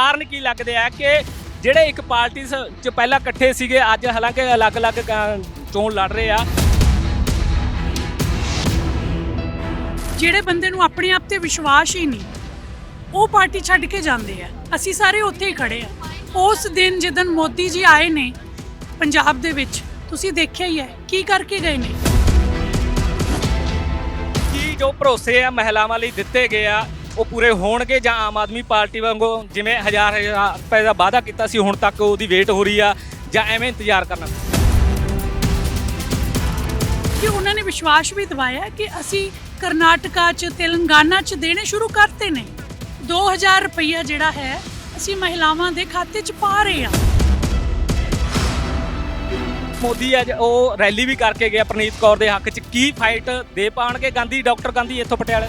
ਕਾਰਨ ਕੀ ਲੱਗਦੇ ਆ ਕਿ ਜਿਹੜੇ ਇੱਕ ਪਾਰਟੀ ਚ ਪਹਿਲਾਂ ਇਕੱਠੇ ਸੀਗੇ ਅੱਜ ਹਾਲਾਂਕਿ ਅਲੱਗ-ਅਲੱਗ ਚੋਣ ਲੜ ਰਹੇ ਆ। ਜਿਹੜੇ ਬੰਦੇ ਨੂੰ ਆਪਣੇ ਆਪ ਤੇ ਵਿਸ਼ਵਾਸ ਹੀ ਨਹੀਂ ਉਹ ਪਾਰਟੀ ਛੱਡ ਕੇ ਜਾਂਦੇ ਆ। ਅਸੀਂ ਸਾਰੇ ਉੱਥੇ ਹੀ ਖੜੇ ਆ। ਉਸ ਦਿਨ ਜਦੋਂ ਮੋਦੀ ਜੀ ਆਏ ਨੇ ਪੰਜਾਬ ਦੇ ਵਿੱਚ ਤੁਸੀਂ ਦੇਖਿਆ ਹੀ ਹੈ ਕੀ ਕਰਕੇ ਗਏ ਨੇ? ਕੀ ਜੋ ਭਰੋਸੇ ਆ ਮਹਿਲਾਵਾਂ ਲਈ ਦਿੱਤੇ ਗਏ ਆ ਉਹ ਪੂਰੇ ਹੋਣਗੇ ਜਾਂ ਆਮ ਆਦਮੀ ਪਾਰਟੀ ਵਾਂਗੂ ਜਿਵੇਂ ਹਜ਼ਾਰ ਹਜ਼ਾਰ ਰੁਪਏ ਦਾ ਵਾਅਦਾ ਕੀਤਾ ਸੀ ਹੁਣ ਤੱਕ ਉਹਦੀ ਵੇਟ ਹੋ ਰਹੀ ਆ ਜਾਂ ਐਵੇਂ ਇੰਤਜ਼ਾਰ ਕਰਨਾ। ਕਿ ਉਹਨਾਂ ਨੇ ਵਿਸ਼ਵਾਸ ਵੀ ਦਿਵਾਇਆ ਕਿ ਅਸੀਂ ਕਰਨਾਟਕਾ ਚ ਤੇਲੰਗਾਨਾ ਚ ਦੇਣੇ ਸ਼ੁਰੂ ਕਰਤੇ ਨੇ। 2000 ਰੁਪਈਆ ਜਿਹੜਾ ਹੈ ਅਸੀਂ ਮਹਿਲਾਵਾਂ ਦੇ ਖਾਤੇ ਚ ਪਾ ਰਹੇ ਹਾਂ। ਮੋਦੀ ਅੱਜ ਉਹ ਰੈਲੀ ਵੀ ਕਰਕੇ ਗਿਆ ਪ੍ਰਨੀਤ ਕੌਰ ਦੇ ਹੱਕ 'ਚ। ਕੀ ਫਾਈਟ ਦੇ ਪਾਣਗੇ ਗਾਂਧੀ ਡਾਕਟਰ ਗਾਂਧੀ ਇੱਥੋਂ ਪਟਿਆਲੇ?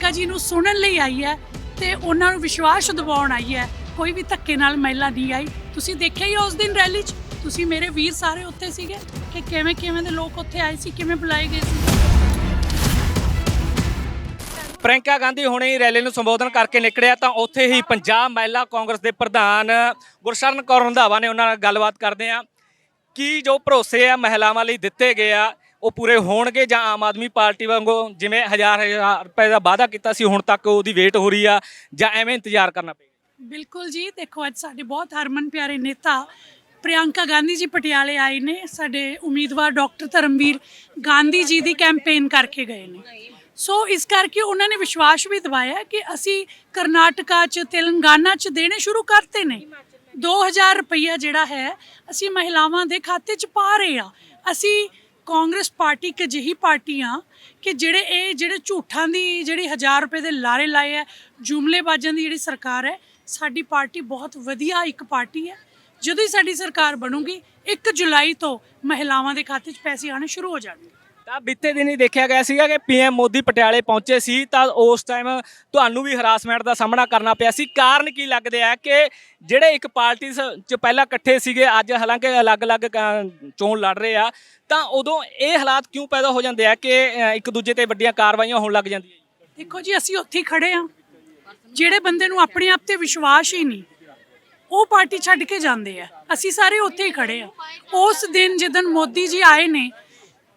ਪ੍ਰਿਯੰਕਾ ਜੀ ਨੂੰ ਸੁਣਨ ਲਈ ਆਈ ਹੈ ਤੇ ਉਹਨਾਂ ਨੂੰ ਵਿਸ਼ਵਾਸ ਦਿਵਾਉਣ ਆਈ ਹੈ। ਕੋਈ ਵੀ ਧੱਕੇ ਨਾਲ ਮਹਿਲਾ ਨਹੀਂ ਆਈ। ਤੁਸੀਂ ਦੇਖਿਆ ਹੀ ਉਸ ਦਿਨ ਰੈਲੀ 'ਚ? ਤੁਸੀਂ ਮੇਰੇ ਵੀਰ ਸਾਰੇ ਉੱਥੇ ਸੀਗੇ ਕਿ ਕਿਵੇਂ ਕਿਵੇਂ ਦੇ ਲੋਕ ਉੱਥੇ ਆਏ ਸੀ, ਕਿਵੇਂ ਬੁਲਾਏ ਗਏ ਸੀ? ਪ੍ਰਿੰਕਾ ਗਾਂਧੀ ਹੁਣੇ ਹੀ ਰੈਲੀ ਨੂੰ ਸੰਬੋਧਨ ਕਰਕੇ ਨਿਕਲਿਆ ਤਾਂ ਉੱਥੇ ਹੀ ਪੰਜਾਬ ਮਹਿਲਾ ਕਾਂਗਰਸ ਦੇ ਪ੍ਰਧਾਨ ਗੁਰਸ਼ਰਨ ਕੌਰ ਰੰਧਾਵਾ ਨੇ ਉਹਨਾਂ ਨਾਲ ਗੱਲਬਾਤ ਕਰਦੇ ਆ ਕੀ ਜੋ ਭਰੋਸੇ ਆ ਮਹਿਲਾਵਾਂ ਲਈ ਦਿੱਤੇ ਗਏ ਆ ਉਹ ਪੂਰੇ ਹੋਣਗੇ ਜਾਂ ਆਮ ਆਦਮੀ ਪਾਰਟੀ ਵਾਂਗੂ ਜਿਵੇਂ ਹਜ਼ਾਰ ਹਜ਼ਾਰ ਰੁਪਏ ਦਾ ਵਾਅਦਾ ਕੀਤਾ ਸੀ, ਹੁਣ ਤੱਕ ਉਹਦੀ ਵੇਟ ਹੋ ਰਹੀ ਆ ਜਾਂ ਐਵੇਂ ਇੰਤਜ਼ਾਰ ਕਰਨਾ ਪਏਗਾ? ਬਿਲਕੁਲ ਜੀ, ਦੇਖੋ ਅੱਜ ਸਾਡੇ ਬਹੁਤ ਹਰਮਨ ਪਿਆਰੇ ਨੇਤਾ ਪ੍ਰਿਯੰਕਾ ਗਾਂਧੀ ਜੀ ਪਟਿਆਲੇ ਆਏ ਨੇ, ਸਾਡੇ ਉਮੀਦਵਾਰ ਡਾਕਟਰ ਧਰਮਵੀਰ ਗਾਂਧੀ ਜੀ ਦੀ ਕੈਂਪੇਨ ਕਰਕੇ ਗਏ ਨੇ। ਸੋ ਇਸ ਕਰਕੇ ਉਹਨਾਂ ਨੇ ਵਿਸ਼ਵਾਸ ਵੀ ਦਿਵਾਇਆ ਕਿ ਅਸੀਂ ਕਰਨਾਟਕਾ ਚ, ਤੇਲੰਗਾਨਾ ਚ ਦੇਣੇ ਸ਼ੁਰੂ ਕਰਤੇ ਨੇ। 2000 ਰੁਪਈਆ ਜਿਹੜਾ ਹੈ, ਅਸੀਂ ਮਹਿਲਾਵਾਂ ਦੇ ਖਾਤੇ ਚ ਪਾ ਰਹੇ ਆ। ਅਸੀਂ ਕਾਂਗਰਸ ਪਾਰਟੀ ਇੱਕ ਅਜਿਹੀ ਪਾਰਟੀ ਆ ਕਿ ਜਿਹੜੇ ਇਹ ਜਿਹੜੇ ਝੂਠਾਂ ਦੀ ਜਿਹੜੀ 1000 ਰੁਪਏ ਦੇ ਲਾਰੇ ਲਾਏ ਆ, ਜੁਮਲੇਬਾਜ਼ਾਂ ਦੀ ਜਿਹੜੀ ਸਰਕਾਰ ਹੈ, ਸਾਡੀ ਪਾਰਟੀ ਬਹੁਤ ਵਧੀਆ ਇੱਕ ਪਾਰਟੀ ਹੈ। ਜਦੋਂ ਹੀ ਸਾਡੀ ਸਰਕਾਰ ਬਣੂਗੀ 1 ਜੁਲਾਈ ਤੋਂ ਮਹਿਲਾਵਾਂ ਦੇ ਖਾਤੇ 'ਚ ਪੈਸੇ ਆਣੇ ਸ਼ੁਰੂ ਹੋ ਜਾਣਗੇ। ਤਾਂ ਬੀਤੇ ਦਿਨ ਹੀ ਦੇਖਿਆ ਗਿਆ ਸੀਗਾ ਕਿ ਪੀਐਮ ਮੋਦੀ ਪਟਿਆਲੇ ਪਹੁੰਚੇ ਸੀ ਤਾਂ ਉਸ ਟਾਈਮ ਤੁਹਾਨੂੰ ਵੀ ਹਰਾਸਮੈਂਟ ਦਾ ਸਾਹਮਣਾ ਕਰਨਾ ਪਿਆ ਸੀ। ਕਾਰਨ ਕੀ ਲੱਗਦੇ ਆ ਕਿ ਜਿਹੜੇ ਇੱਕ ਪਾਰਟੀ ਸ- ਚ ਪਹਿਲਾਂ ਇਕੱਠੇ ਸੀਗੇ ਅੱਜ ਹਾਲਾਂਕਿ ਅਲੱਗ-ਅਲੱਗ ਕ- ਚੋਣ ਲੜ ਰਹੇ ਆ ਤਾਂ ਉਦੋਂ ਇਹ ਹਾਲਾਤ ਕਿਉਂ ਪੈਦਾ ਹੋ ਜਾਂਦੇ ਆ ਕਿ ਅ, ਇੱਕ ਦੂਜੇ ਤੇ ਵੱਡੀਆਂ ਕਾਰਵਾਈਆਂ ਹੋਣ ਲੱਗ ਜਾਂਦੀਆਂ ਦੇਖੋ ਜੀ ਅਸੀਂ ਉੱਥੇ ਹੀ ਖੜੇ ਆ। ਜਿਹੜੇ ਬੰਦੇ ਨੂੰ ਆਪਣੇ ਆਪ ਤੇ ਵਿਸ਼ਵਾਸ ਹੀ ਨਹੀਂ ਉਹ ਪਾਰਟੀ ਛੱਡ ਕੇ ਜਾਂਦੇ ਆ। ਅਸੀਂ ਸਾਰੇ ਉੱਥੇ ਹੀ ਖੜੇ ਆ। ਉਸ ਦਿਨ ਜਦੋਂ ਮੋਦੀ ਜੀ ਆਏ ਨੇ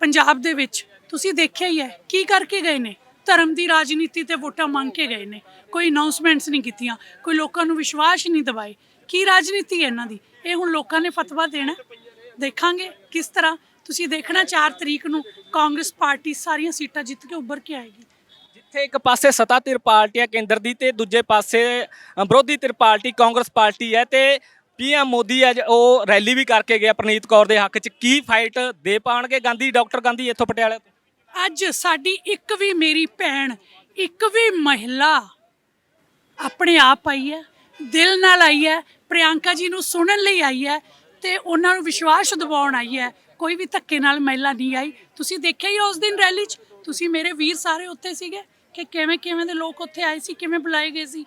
ਪੰਜਾਬ ਦੇ ਵਿੱਚ ਤੁਸੀਂ ਦੇਖਿਆ ਹੀ ਹੈ ਕੀ ਕਰਕੇ ਗਏ ਨੇ? ਧਰਮ ਦੀ ਰਾਜਨੀਤੀ ਤੇ ਵੋਟਾਂ ਮੰਗ ਕੇ ਗਏ ਨੇ। ਕੋਈ ਅਨਾਉਂਸਮੈਂਟਸ ਨਹੀਂ ਕੀਤੀਆਂ, ਕੋਈ ਲੋਕਾਂ ਨੂੰ ਵਿਸ਼ਵਾਸ ਨਹੀਂ ਦਿਵਾਏ। ਕੀ ਰਾਜਨੀਤੀ ਹੈ ਇਹਨਾਂ ਦੀ? ਇਹ ਹੁਣ ਲੋਕਾਂ ਨੇ ਫਤਵਾ ਦੇਣਾ। ਦੇਖਾਂਗੇ ਕਿਸ ਤਰ੍ਹਾਂ ਤੁਸੀਂ ਦੇਖਣਾ 4 ਤਰੀਕ ਨੂੰ ਕਾਂਗਰਸ ਪਾਰਟੀ ਸਾਰੀਆਂ ਸੀਟਾਂ ਜਿੱਤ ਕੇ ਉੱਭਰ ਕੇ ਆਏਗੀ। ਜਿੱਥੇ ਇੱਕ ਪਾਸੇ ਸਤਾ ਧਿਰ ਪਾਰਟੀ ਹੈ ਕੇਂਦਰ ਦੀ ਤੇ ਦੂਜੇ ਪਾਸੇ ਵਿਰੋਧੀ ਧਿਰ ਪਾਰਟੀ ਕਾਂਗਰਸ ਪਾਰਟੀ ਹੈ ਤੇ ਪੀਐਮ ਮੋਦੀ ਅੱਜ ਉਹ ਰੈਲੀ ਵੀ ਕਰਕੇ ਗਿਆ ਪ੍ਰਨੀਤ ਕੌਰ ਦੇ ਹੱਕ 'ਚ। ਕੀ ਫਾਈਟ ਦੇ ਪਾਣਗੇ ਗਾਂਧੀ, ਡਾਕਟਰ ਗਾਂਧੀ ਇੱਥੋਂ ਪਟਿਆਲੇ ਤੋਂ? ਅੱਜ ਸਾਡੀ ਇੱਕ ਵੀ ਮੇਰੀ ਭੈਣ, ਇੱਕ ਵੀ ਮਹਿਲਾ ਆਪਣੇ ਆਪ ਆਈ ਹੈ, ਦਿਲ ਨਾਲ ਆਈ ਹੈ, ਪ੍ਰਿਯੰਕਾ ਜੀ ਨੂੰ ਸੁਣਨ ਲਈ ਆਈ ਹੈ ਤੇ ਉਹਨਾਂ ਨੂੰ ਵਿਸ਼ਵਾਸ ਦਿਵਾਉਣ ਆਈ ਹੈ। ਕੋਈ ਵੀ ਧੱਕੇ ਨਾਲ ਮਹਿਲਾ ਨਹੀਂ ਆਈ। ਤੁਸੀਂ ਦੇਖਿਆ ਹੀ ਉਸ ਦਿਨ ਰੈਲੀ 'ਚ? ਤੁਸੀਂ ਮੇਰੇ ਵੀਰ ਸਾਰੇ ਉੱਥੇ ਸੀਗੇ ਕਿ ਕਿਵੇਂ ਕਿਵੇਂ ਦੇ ਲੋਕ ਉੱਥੇ ਆਏ ਸੀ, ਕਿਵੇਂ ਬੁਲਾਏ ਗਏ ਸੀ।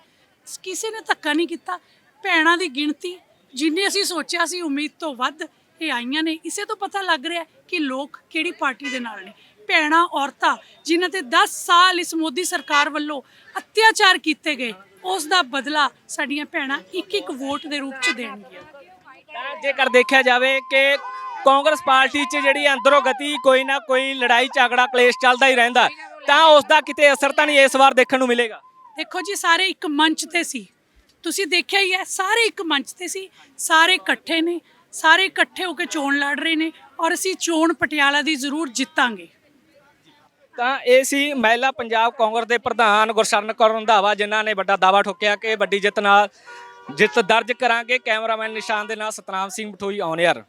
ਕਿਸੇ ਨੇ ਧੱਕਾ ਨਹੀਂ ਕੀਤਾ। ਭੈਣਾਂ ਦੀ ਗਿਣਤੀ ਜਿੰਨੀ ਅਸੀਂ ਸੋਚਿਆ ਸੀ ਉਮੀਦ ਤੋਂ ਵੱਧ ਇਹ ਆਈਆਂ ਨੇ ਇਸੇ ਤੋਂ ਪਤਾ ਲੱਗ ਰਿਹਾ ਕਿ ਲੋਕ ਕਿਹੜੀ ਪਾਰਟੀ ਦੇ ਨਾਲ ਨੇ। ਭੈਣਾਂ ਔਰਤਾਂ ਜਿਨ੍ਹਾਂ ਤੇ 10 ਸਾਲ ਇਸ ਮੋਦੀ ਸਰਕਾਰ ਵੱਲੋਂ ਅਤਿਆਚਾਰ ਕੀਤੇ ਗਏ ਉਸ ਦਾ ਬਦਲਾ ਸਾਡੀਆਂ ਭੈਣਾਂ ਇੱਕ ਇੱਕ ਵੋਟ ਦੇ ਰੂਪ ਚ ਦੇਣਗੀਆਂ। ਜੇਕਰ ਦੇਖਿਆ ਜਾਵੇ ਕਿ ਕਾਂਗਰਸ ਪਾਰਟੀ 'ਚ ਜਿਹੜੀ ਅੰਦਰੋਂ ਗਤੀ ਕੋਈ ਨਾ ਕੋਈ ਲੜਾਈ ਝਗੜਾ ਕਲੇਸ਼ ਚੱਲਦਾ ਹੀ ਰਹਿੰਦਾ ਤਾਂ ਉਸ ਦਾ ਕਿਤੇ ਅਸਰ ਤਾਂ ਨਹੀਂ ਇਸ ਵਾਰ ਦੇਖਣ ਨੂੰ ਮਿਲੇਗਾ। ਦੇਖੋ ਜੀ ਸਾਰੇ ਇੱਕ ਮੰਚ ਤੇ ਸੀ। ਤੁਸੀਂ ਦੇਖਿਆ ਹੀ ਹੈ, ਸਾਰੇ ਇੱਕ ਮੰਚ ਤੇ ਸੀ, ਸਾਰੇ ਇਕੱਠੇ ਨੇ, ਸਾਰੇ ਇਕੱਠੇ ਹੋ ਕੇ ਚੋਣ ਲੜ ਰਹੇ ਨੇ ਔਰ ਅਸੀਂ ਚੋਣ ਪਟਿਆਲਾ ਦੀ ਜ਼ਰੂਰ ਜਿੱਤਾਂਗੇ। ਤਾਂ ਇਹ ਸੀ ਮਹਿਲਾ ਪੰਜਾਬ ਕਾਂਗਰਸ ਦੇ ਪ੍ਰਧਾਨ ਗੁਰਸ਼ਰਨ ਕੌਰ ਰੰਧਾਵਾ, ਜਿਨ੍ਹਾਂ ਨੇ ਵੱਡਾ ਦਾਵਾ ਠੋਕਿਆ ਕਿ ਵੱਡੀ ਜਿੱਤ ਨਾਲ, ਜਿੱਤ ਦਰਜ ਕਰਾਂਗੇ। ਕੈਮਰਾਮੈਨ ਨਿਸ਼ਾਨ ਦੇ ਨਾਲ ਸਤਨਾਮ ਸਿੰਘ ਮਠੋਈ ਔਨ 에ਅਰ